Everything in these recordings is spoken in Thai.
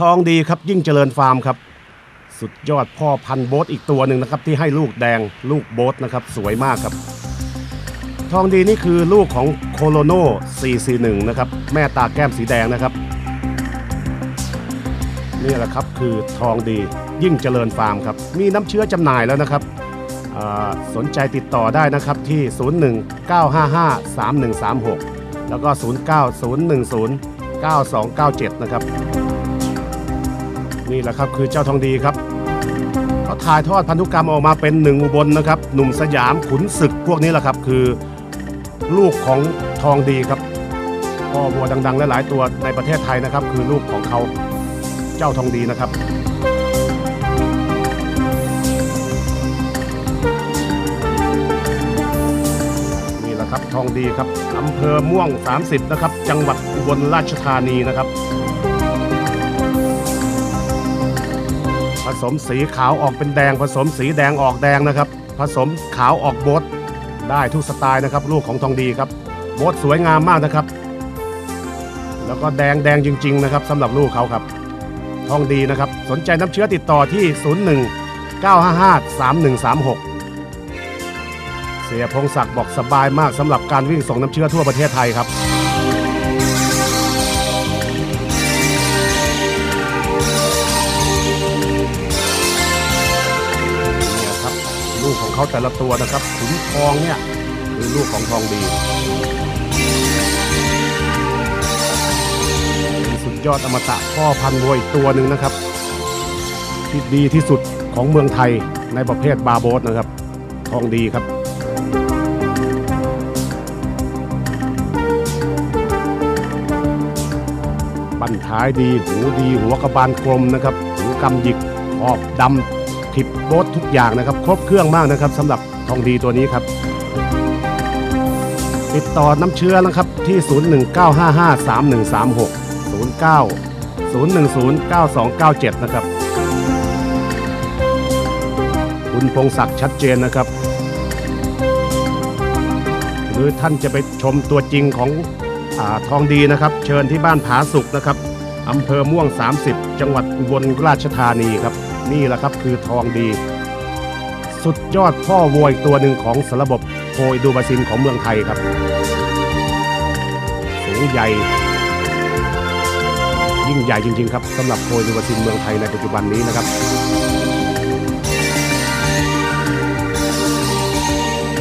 ทองดีครับยิ่งเจริญฟาร์มครับ สุดยอดพ่อพันโบทอีกตัวหนึ่งนะครับ ที่ให้ลูกแดงลูกโบทนะครับ สวยมากครับ ทองดีนี่คือลูกของโคโลโน 441 นะครับ แม่ตาแก้มสีแดงนะครับ นี่แหละครับคือทองดียิ่งเจริญฟาร์มครับ มีน้ำเชื้อจำหน่ายแล้วนะครับสนใจติดต่อได้นะครับที่ 019553136 แล้วก็ 090109297 นะครับ นี่แหละครับคือเจ้าทองดีครับเขาถ่ายทอดพันธุกรรมออกมาเป็นหนึ่งอุบลนะครับ หนุ่มสยามขุนศึกพวกนี้แหละครับ คือลูกของทองดีครับพ่อวัวดังๆและหลายตัวในประเทศไทยนะครับ คือลูกของเขาเจ้าทองดีนะครับนี่แหละครับทองดีครับอำเภอม่วง 30 นะครับ จังหวัดอุบลราชธานีนะครับ สมสีขาวออกเป็นแดง ผสมสีแดงออกแดงนะครับ ผสมขาวออกโบทได้ทุกสไตล์นะครับ ลูกของทองดีครับโบทสวยงามมากนะครับ แล้วก็แดงแดงจริง ๆ นะครับสำหรับลูกเขาครับ ทองดีนะครับ สนใจน้ำเชื้อติดต่อที่ 01 955 3136 เสียพงศักดิ์บอกสบายมากสำหรับการวิ่งส่งน้ำเชื้อทั่วประเทศไทยครับ เขาแต่ละตัวนะครับขุนทองเนี่ยคือลูกของทองดีเป็นสุดยอดอมตะพ่อพันธุ์วัวอีกตัวหนึ่งนะครับ ที่ดีที่สุดของเมืองไทยในประเภทบาโบสนะครับ ทองดีครับบั้นท้ายดี หูดีหัวกระบาลกลมนะครับหูกำหยิกขอบดำ ทิบโบสทุกอย่างนะครับ ครบเครื่องมากนะครับสำหรับทองดีตัวนี้ครับ ติดต่อน้ำเชื้อนะครับที่ 019553136 09 0109297 นะครับ คุณพงศักดิ์ชัดเจนนะครับหรือท่านจะไปชมตัวจริงของอทองดีนะครับ เชิญที่บ้านผาสุกนะครับอำเภอม่วง 30 จังหวัดอุบลราชธานีครับ นี่แหละครับคือทองดี สุดยอดพ่อวัวอีกตัวหนึ่งของสารบบโคอิดูบาซินของเมืองไทยครับ สูงใหญ่ ยิ่งใหญ่จริง ๆ ครับสำหรับโคอิดูบาซินเมืองไทยในปัจจุบันนี้นะครับ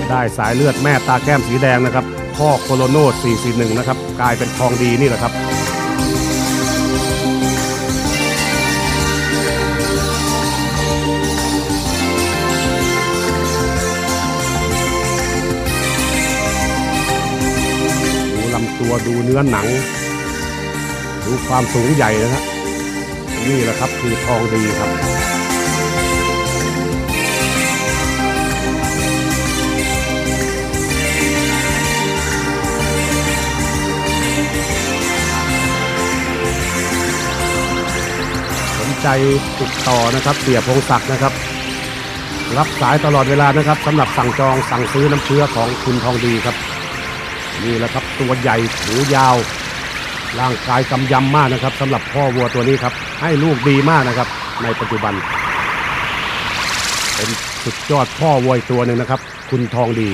ได้สายเลือดแม่ตาแก้มสีแดงนะครับพ่อโคโลโน441 นะครับ กลายเป็นทองดีนี่แหละครับ ตัวดูเนื้อหนัง ดูความสูงใหญ่นะฮะนี่แหละครับคือทองดีครับ สนใจติดต่อนะครับเสียพงศักดิ์นะครับ รับสายตลอดเวลานะครับสำหรับสั่งจองสั่งซื้อน้ำเชื้อของคุณทองดีครับ นี่แหละครับตัวใหญ่หูยาว ร่างกายกำยำมากนะครับสำหรับพ่อวัวตัวนี้ครับ ให้ลูกดีมากนะครับ ในปัจจุบัน เป็นสุดยอดพ่อวัวอีกตัวหนึ่งนะครับ คุณทองดี